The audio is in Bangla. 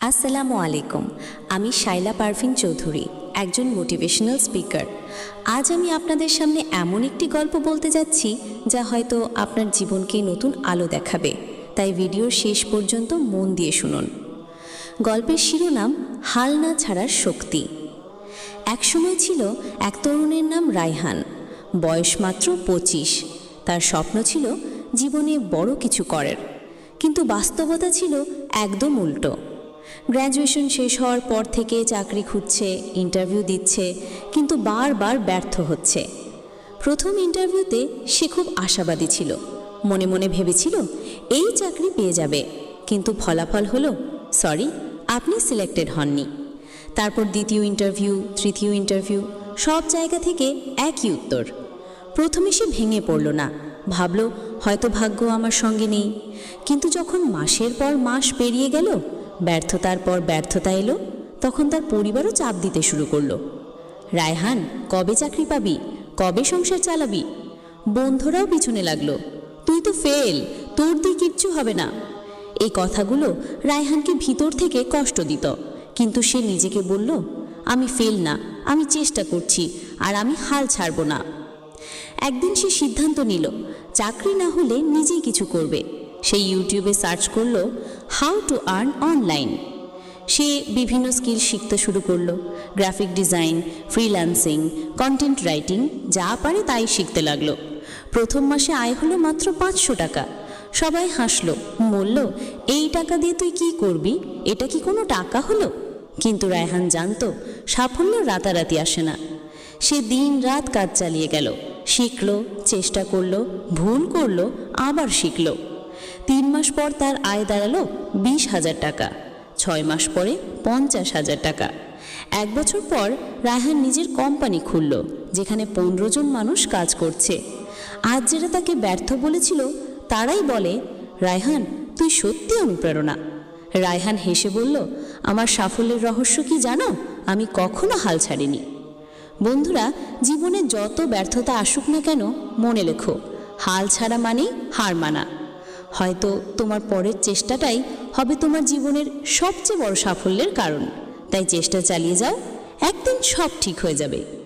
আসসালামু আলাইকুম, আমি শাইলা পারভিন চৌধুরী, একজন মোটিভেশনাল স্পিকার। আজ আমি আপনাদের সামনে এমন একটি গল্প বলতে যাচ্ছি, যা হয়তো আপনার জীবনকে নতুন আলো দেখাবে। তাই ভিডিওর শেষ পর্যন্ত মন দিয়ে শুনুন। গল্পের শিরোনাম, হাল না ছাড়ার শক্তি। একসময় ছিল এক তরুণের নাম রায়হান। বয়স মাত্র পঁচিশ। তার স্বপ্ন ছিল জীবনে বড় কিছু করার। কিন্তু বাস্তবতা ছিল একদম উল্টো। গ্র্যাজুয়েশন শেষ হওয়ার পর থেকে চাকরি খুঁজছে ইন্টারভিউ দিচ্ছে, কিন্তু বারবার ব্যর্থ হচ্ছে। প্রথম ইন্টারভিউতে সে খুব আশাবাদী ছিল। মনে মনে ভেবেছিল, এই চাকরি পেয়ে যাবে, কিন্তু ফলাফল হলো, সরি, আপনি সিলেক্টেড হননি। তারপর দ্বিতীয় ইন্টারভিউ তৃতীয় ইন্টারভিউ সব জায়গা থেকে একই উত্তর। প্রথমে সে ভেঙে পড়ল না, ভাবল, হয়তো ভাগ্য আমার সঙ্গে নেই। কিন্তু যখন মাসের পর মাস পেরিয়ে গেল ব্যর্থতার পর ব্যর্থতা এলো, তখন তার পরিবারও চাপ দিতে শুরু করল। রায়হান, কবে চাকরি পাবি? কবে সংসার চালাবি? বন্ধুরাও পিছনে লাগল। তুই তো ফেল, তোর দিয়ে কিচ্ছু হবে না। এই কথাগুলো রায়হানকে ভিতর থেকে কষ্ট দিত। কিন্তু সে নিজেকে বলল, আমি ফেল না, আমি চেষ্টা করছি, আর আমি হাল ছাড়ব না। একদিন সে সিদ্ধান্ত নিল, চাকরি না হলে নিজেই কিছু করবে। সে ইউটিউবে সার্চ করল হাউ টু আর্ন অনলাইন সে বিভিন্ন স্কিল শিখতে শুরু করল, graphic design, freelancing, content writing, যা পারে তাই শিখতে লাগল। প্রথম মাসে আয় হলো মাত্র পাঁচশো টাকা। সবাই হাসলো, বলল, এই টাকা দিয়ে তুই কি করবি? এটা কি কোনো টাকা হলো? কিন্তু রায়হান জানতো, সাফল্য রাতারাতি আসে না। সে দিন রাত কাজ চালিয়ে গেল, শিখলো, চেষ্টা করল, ভুল করল, আবার শিখলো। তিন মাস পর তার আয় দাঁড়াল বিশ হাজার টাকা, ছয় মাস পরে পঞ্চাশ হাজার টাকা। এক বছর পর রায়হান নিজের কোম্পানি খুলল, যেখানে পনেরো জন মানুষ কাজ করছে। আজ যেটা তাকে ব্যর্থ বলেছিল, তারাই বলে, রায়হান, তুই সত্যি অনুপ্রেরণা। রায়হান হেসে বলল, আমার সাফল্যের রহস্য কি জানো? আমি কখনো হাল ছাড়িনি। বন্ধুরা, জীবনে যত ব্যর্থতা আসুক না কেন, মনে লেখো, হাল ছাড়া মানেই হার মানা। হয়তো তোমার পরের চেষ্টাটাই হবে তোমার জীবনের সবচেয়ে বড় সাফল্যের কারণ। তাই চেষ্টা চালিয়ে যাও, একদিন সব ঠিক হয়ে যাবে।